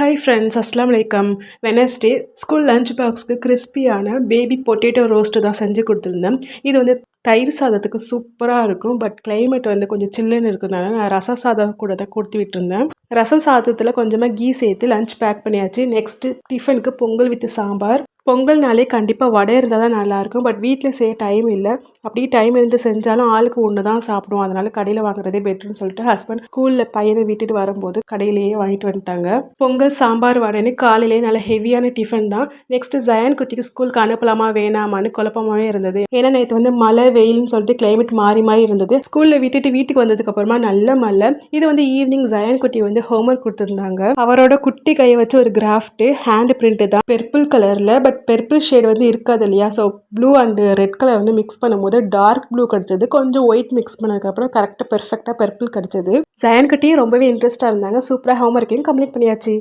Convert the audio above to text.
Hi friends அஸ்லாம் வலைக்கம் Wednesday school lunch பாக்ஸ்க்கு கிறிஸ்பியான பேபி பொட்டேட்டோ ரோஸ்ட்டு தான் செஞ்சு கொடுத்துருந்தேன். இது வந்து தயிர் சாதத்துக்கு சூப்பராக இருக்கும் பட் கிளைமேட் வந்து கொஞ்சம் சில்லுன்னு இருக்கிறதுனால நான் ரச சாதம் கூட தான் கொடுத்து விட்டுருந்தேன். ரச சாதத்தில் கொஞ்சமாக கீ சேர்த்து லஞ்ச் பேக் பண்ணியாச்சு. நெக்ஸ்ட்டு டிஃபனுக்கு பொங்கல் வித் சாம்பார். பொங்கல்னாலே கண்டிப்பாக வடை இருந்தால் தான் நல்லாயிருக்கும். பட் வீட்டில் செய்ய டைம் இல்லை. அப்படியே டைம் இருந்து செஞ்சாலும் ஆளுக்கு ஒன்று தான் சாப்பிடுவோம். அதனால் கடையில் வாங்குறதே பெட்டர்னு சொல்லிட்டு ஹஸ்பண்ட் ஸ்கூலில் பையனை விட்டுட்டு வரும்போது கடையிலேயே வாங்கிட்டு வந்துட்டாங்க. பொங்கல் சாம்பார் வடைன்னு காலையிலேயே நல்ல ஹெவியான டிஃபன் தான். நெக்ஸ்ட் ஜயான் குட்டிக்கு ஸ்கூலுக்கு அனுப்பலாமா வேணாமான்னு குழப்பமாவே இருந்தது. ஏன்னா நேற்று வந்து மழை வெயில்னு சொல்லிட்டு கிளைமேட் மாறி மாறி இருந்தது. ஸ்கூலில் விட்டுட்டு வீட்டுக்கு வந்ததுக்கு அப்புறமா நல்ல மழை. இது வந்து ஈவினிங் ஜயான் குட்டி வந்து ஹோம்ஒர்க் கொடுத்துருந்தாங்க. அவரோட குட்டி கையை வச்சு ஒரு கிராஃப்ட் ஹேண்ட் பிரிண்ட் தான். பெர்பிள் கலரில் பட் பெர்பிள் ஷேட் வந்து இருக்காது இல்லையா? So blue and red colour வந்து மிக்ஸ் பண்ணும்போது டார்க் ப்ளூ கிடைச்சது. கொஞ்சம் ஒயிட் மிக்ஸ் பண்ணதுக்கப்புறம் கரெக்டாக பெர்ஃபெக்டாக பெர்பிள் கிடைச்சது. சயன்கிட்டையும் ரொம்பவே இன்ட்ரெஸ்ட்டாக இருந்தாங்க. சூப்பராக ஹோம் ஒர்க்கையும் கம்ப்ளீட் பண்ணியாச்சு.